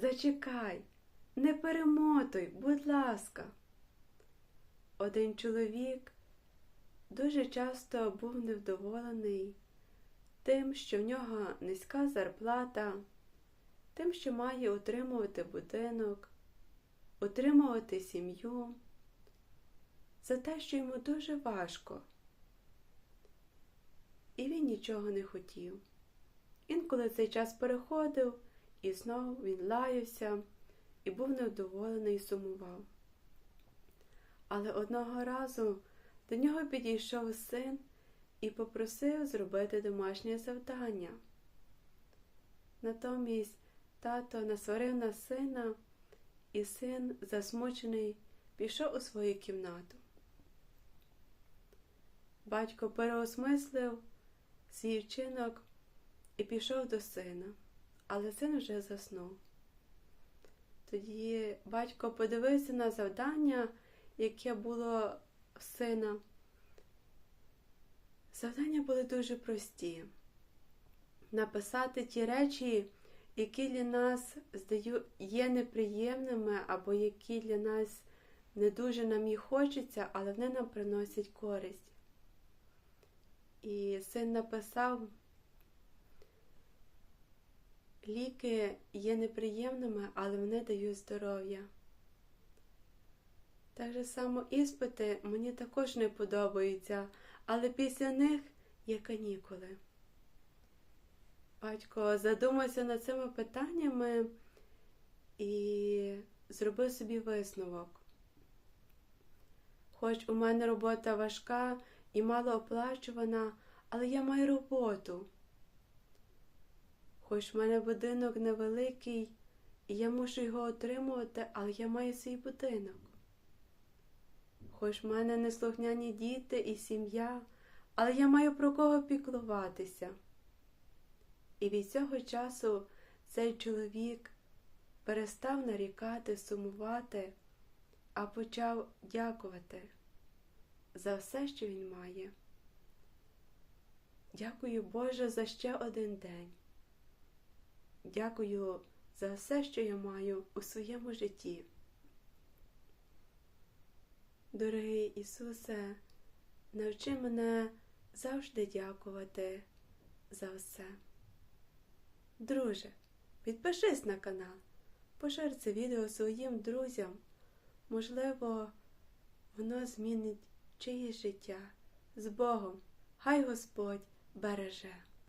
зачекай, не перемотуй, будь ласка. Один чоловік дуже часто був невдоволений тим, що в нього низька зарплата, тим, що має утримувати будинок, утримувати сім'ю, за те, що йому дуже важко. І він нічого не хотів. Інколи цей час переходив, і знову він лаявся і був невдоволений і сумував. Але одного разу до нього підійшов син і попросив зробити домашнє завдання. Натомість тато насварив на сина, і син, засмучений, пішов у свою кімнату. Батько переосмислив свій вчинок і пішов до сина, але син вже заснув. Тоді батько подивився на завдання, яке було в сина. Завдання були дуже прості. Написати ті речі, які для нас є неприємними, або які для нас не дуже нам їх хочеться, але вони нам приносять користь. І син написав, ліки є неприємними, але вони дають здоров'я. Так же само іспити мені також не подобаються, але після них є канікули. Батько задумався над цими питаннями і зробив собі висновок. Хоч у мене робота важка і малооплачувана, але я маю роботу. Хоч в мене будинок невеликий, і я мушу його отримувати, але я маю свій будинок. Хоч в мене неслухняні діти і сім'я, але я маю про кого піклуватися. І від цього часу цей чоловік перестав нарікати, сумувати, а почав дякувати за все, що він має. Дякую Боже за ще один день. Дякую за все, що я маю у своєму житті. Дорогий Ісусе, навчи мене завжди дякувати за все. Друже, підпишись на канал, пошир це відео своїм друзям. Можливо, воно змінить чиєсь життя з Богом. Хай Господь береже.